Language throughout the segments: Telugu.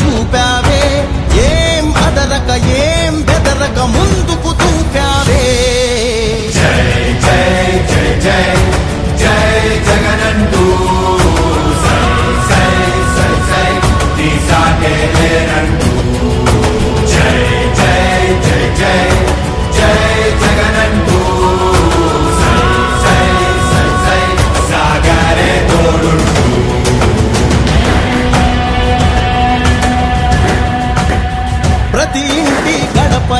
చూపావు.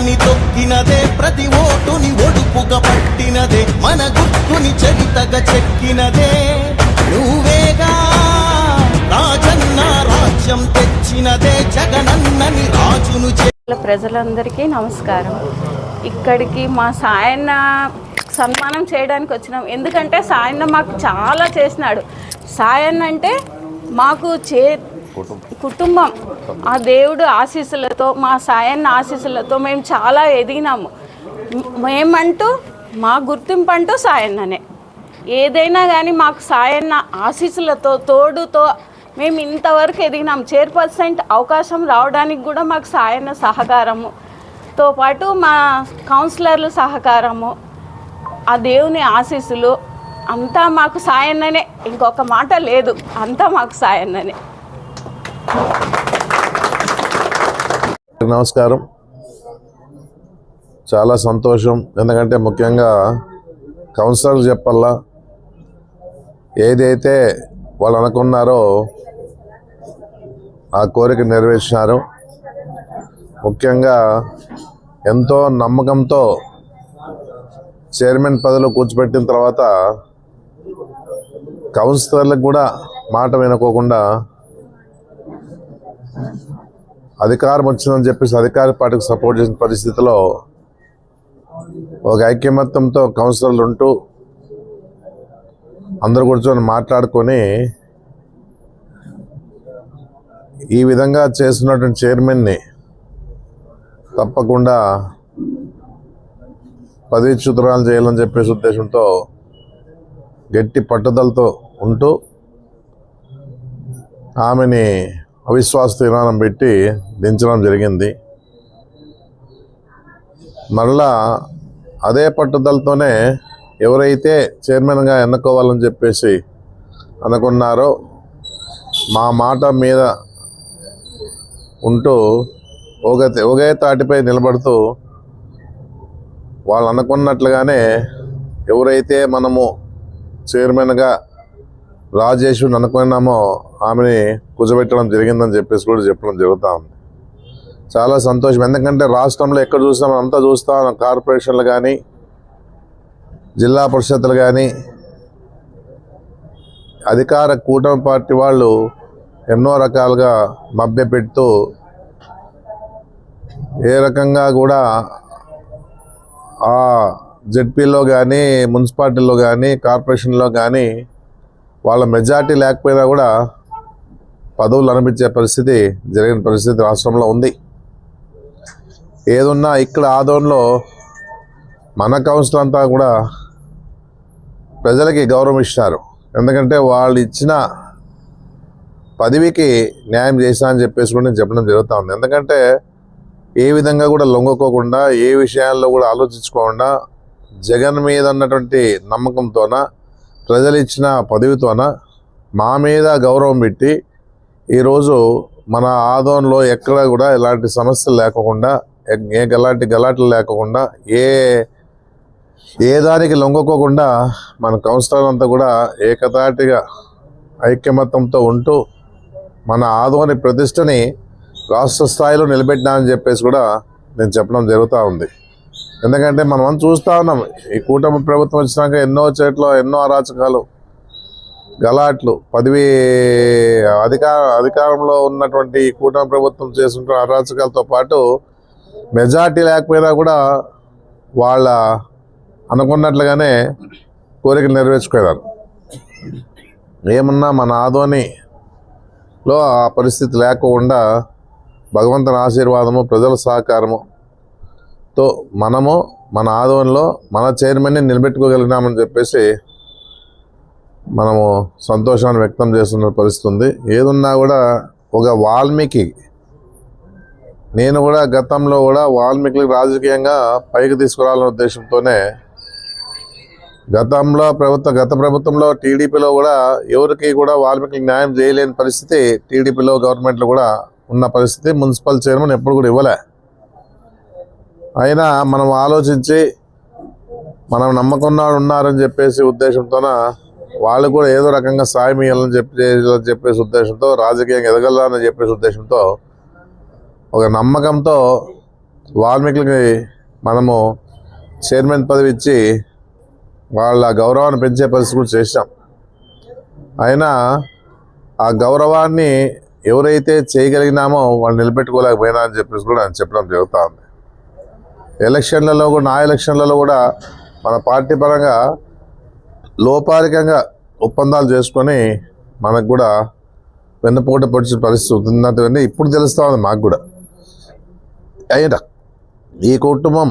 గడపని తొక్కినదే ప్రతి ఓటుని ఒడుపుగా పట్టినదే మన గుర్తుని చరితగా చెక్కినదే. నువ్వేగా రాజన్న రాజ్యం తెచ్చినదే జగనన్నని రాజును ప్రజలందరికీ నమస్కారం. ఇక్కడికి మా సాయన్న సన్మానం చేయడానికి వచ్చినాం. ఎందుకంటే సాయన్న మాకు చాలా చేసినాడు. సాయన్న అంటే మాకు చే కుటుంబం. ఆ దేవుడు ఆశీస్సులతో మా సాయన్న ఆశీస్సులతో మేము చాలా ఎదిగినాము. మేమంటూ మా గుర్తింపు అంటూ సాయన్ననే. ఏదైనా కానీ మాకు సాయన్న ఆశీస్సులతో తోడుతో మేము ఇంతవరకు ఎదిగినాం చైర్పర్సెంట్ అవకాశం రావడానికి కూడా మాకు సాయన్న సహకారముతో పాటు మా కౌన్సిలర్లు సహకారము ఆ దేవుని ఆశీస్సులు అంతా మాకు సాయన్ననే. ఇంకొక మాట లేదు అంతా మాకు సాయన్ననే. నమస్కారం. చాలా సంతోషం. ఎందుకంటే ముఖ్యంగా కౌన్సిలర్ చెప్పల్లా ఏదైతే వాళ్ళు అనుకున్నారో ఆ కోరిక నెరవేర్చినారు. ముఖ్యంగా ఎంతో నమ్మకంతో చైర్మన్ పదవిలో కూర్చోబెట్టిన తర్వాత కౌన్సిలర్లకు కూడా మాట వినుకోకుండా అధికారం వచ్చిందని చెప్పేసి అధికార పార్టీకి సపోర్ట్ చేసిన పరిస్థితిలో ఒక ఐక్యమత్యంతో కౌన్సిలర్లు ఉంటూ అందరు కూర్చొని మాట్లాడుకొని ఈ విధంగా చేస్తున్నటువంటి చైర్మన్ని తప్పకుండా పదవిచ్యుతురాలు చేయాలని చెప్పేసి ఉద్దేశంతో గట్టి పట్టుదలతో ఉంటూ ఆమెని అవిశ్వాస తీర్మానం పెట్టి దించడం జరిగింది. మరలా అదే పట్టుదలతోనే ఎవరైతే చైర్మన్గా ఎన్నుకోవాలని చెప్పేసి అనుకున్నారో మా మాట మీద ఉంటూ ఒక ఒకే తాటిపై నిలబడుతూ వాళ్ళు అనుకున్నట్లుగానే ఎవరైతే మనము చైర్మన్గా రాజేశ్వరిని అనుకున్నామో ఆమెని కూర్చోబెట్టడం జరిగిందని చెప్పేసి కూడా చెప్పడం జరుగుతూ ఉంది. చాలా సంతోషం. ఎందుకంటే రాష్ట్రంలో ఎక్కడ చూసినా అంతా చూస్తాం కార్పొరేషన్లు కానీ జిల్లా పరిషత్తులు కానీ అధికార కూటమి పార్టీ వాళ్ళు ఎన్నో రకాలుగా మభ్యపెడుతూ ఏ రకంగా కూడా ఆ జెడ్పీలో కానీ మున్సిపాలిటీలో కానీ కార్పొరేషన్లో కానీ వాళ్ళ మెజార్టీ లేకపోయినా కూడా పదవులు అనిపించే పరిస్థితి జరిగిన పరిస్థితి రాష్ట్రంలో ఉంది. ఏదున్నా ఇక్కడ ఆదోన్లో మన కౌన్సిల్ అంతా కూడా ప్రజలకి గౌరవం ఇస్తారు ఎందుకంటే వాళ్ళు ఇచ్చిన పదవికి న్యాయం చేసినా అని చెప్పేసి కూడా నేను చెప్పడం జరుగుతూ ఉంది. ఎందుకంటే ఏ విధంగా కూడా లొంగుకోకుండా ఏ విషయాల్లో కూడా ఆలోచించుకోకుండా జగన్ మీద ఉన్నటువంటి నమ్మకంతోన ప్రజలు ఇచ్చిన పదవితోన మా మీద గౌరవం పెట్టి ఈరోజు మన ఆదోన్లో ఎక్కడ కూడా ఎలాంటి సమస్యలు లేకుండా ఏ- గలాంటి గలాట్లు లేకుండా ఏ ఏ దానికి లొంగకోకుండా మన కౌన్సిలర్ అంతా కూడా ఏకతాటిగా ఐక్యమత్యంతో ఉంటూ మన ఆదోని ప్రతిష్టని రాష్ట్ర స్థాయిలో నిలబెట్టినామని చెప్పేసి కూడా నేను చెప్పడం జరుగుతూ ఉంది. ఎందుకంటే మనం చూస్తూ ఉన్నాం. ఈ కూటమి ప్రభుత్వం వచ్చినాక ఎన్నో చోట్ల ఎన్నో అరాచకాలు గలాట్లు. పదవి అధికార అధికారంలో ఉన్నటువంటి ఈ కూటమి ప్రభుత్వం చేస్తున్న అరాచకాలతో పాటు మెజార్టీ లేకపోయినా కూడా వాళ్ళ అనుకున్నట్లుగానే కోరికలు నెరవేర్చుకున్నారు ఏమన్నా మన ఆధోనిలో ఆ పరిస్థితి లేకుండా భగవంతుని ఆశీర్వాదము ప్రజల సహకారము తో మనము మన ఆదోనిలో మన చైర్మన్ని నిలబెట్టుకోగలిగినామని చెప్పేసి మనము సంతోషాన్ని వ్యక్తం చేస్తున్న పరిస్థితి ఉంది. ఏదున్నా కూడా ఒక వాల్మీకి నేను కూడా గతంలో కూడా వాల్మీకి రాజకీయంగా పైకి తీసుకురావాలనే ఉద్దేశంతోనే గతంలో ప్రభుత్వ గత ప్రభుత్వంలో టీడీపీలో కూడా ఎవరికి కూడా వాల్మీకి న్యాయం చేయలేని పరిస్థితి టీడీపీలో గవర్నమెంట్లో కూడా ఉన్న పరిస్థితి. మున్సిపల్ చైర్మన్ ఎప్పుడు కూడా ఇవ్వలే. అయినా మనం ఆలోచించి మనం నమ్మకున్నాడు ఉన్నారని చెప్పేసి ఉద్దేశంతోన వాళ్ళు కూడా ఏదో రకంగా సాయం ఇవ్వాలని చెప్పి చెప్పేసి ఉద్దేశంతో రాజకీయంగా ఎదగలని చెప్పేసి ఉద్దేశంతో ఒక నమ్మకంతో వాల్మీకి మనము చైర్మన్ పదవి ఇచ్చి వాళ్ళ గౌరవాన్ని పెంచే పరిస్థితి కూడా చేశాం. అయినా ఆ గౌరవాన్ని ఎవరైతే చేయగలిగినామో వాళ్ళు నిలబెట్టుకోలేకపోయినా అని చెప్పేసి కూడా ఆయన చెప్పడం జరుగుతూ ఉంది. ఎలక్షన్లలో కూడా నా ఎలక్షన్లలో కూడా మన పార్టీ పరంగా లోపాలికంగా ఒప్పందాలు చేసుకొని మనకు కూడా వెన్నపోట పడిచిన పరిస్థితి ఉన్నటువంటి ఇప్పుడు తెలుస్తూ ఉంది మాకు కూడా. అయినా ఈ కుటుంబం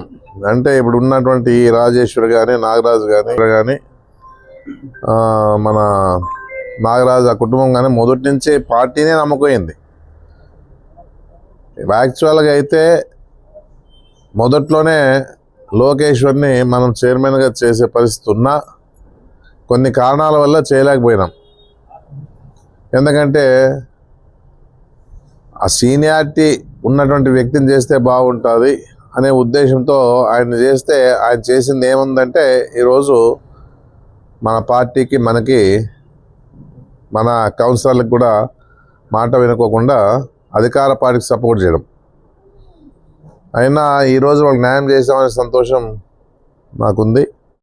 అంటే ఇప్పుడు ఉన్నటువంటి రాజేశ్వర్ కానీ నాగరాజు కానీ కానీ మన నాగరాజు ఆ కుటుంబం కానీ మొదటి నుంచి పార్టీనే నమ్మకపోయింది. యాక్చువల్గా అయితే మొదట్లోనే లోకేశ్వర్ని మనం చైర్మన్గా చేసే పరిస్థితి ఉన్నా కొన్ని కారణాల వల్ల చేయలేకపోయినాం. ఎందుకంటే ఆ సీనియారిటీ ఉన్నటువంటి వ్యక్తిని చేస్తే బాగుంటుంది అనే ఉద్దేశంతో ఆయన చేస్తే ఆయన చేసింది ఏముందంటే ఈరోజు మన పార్టీకి మనకి మన కౌన్సిలర్లకు కూడా మాట వినుకోకుండా అధికార పార్టీకి సపోర్ట్ చేయడం. అయినా ఈరోజు వాళ్ళకి న్యాయం చేసామనే సంతోషం నాకుంది.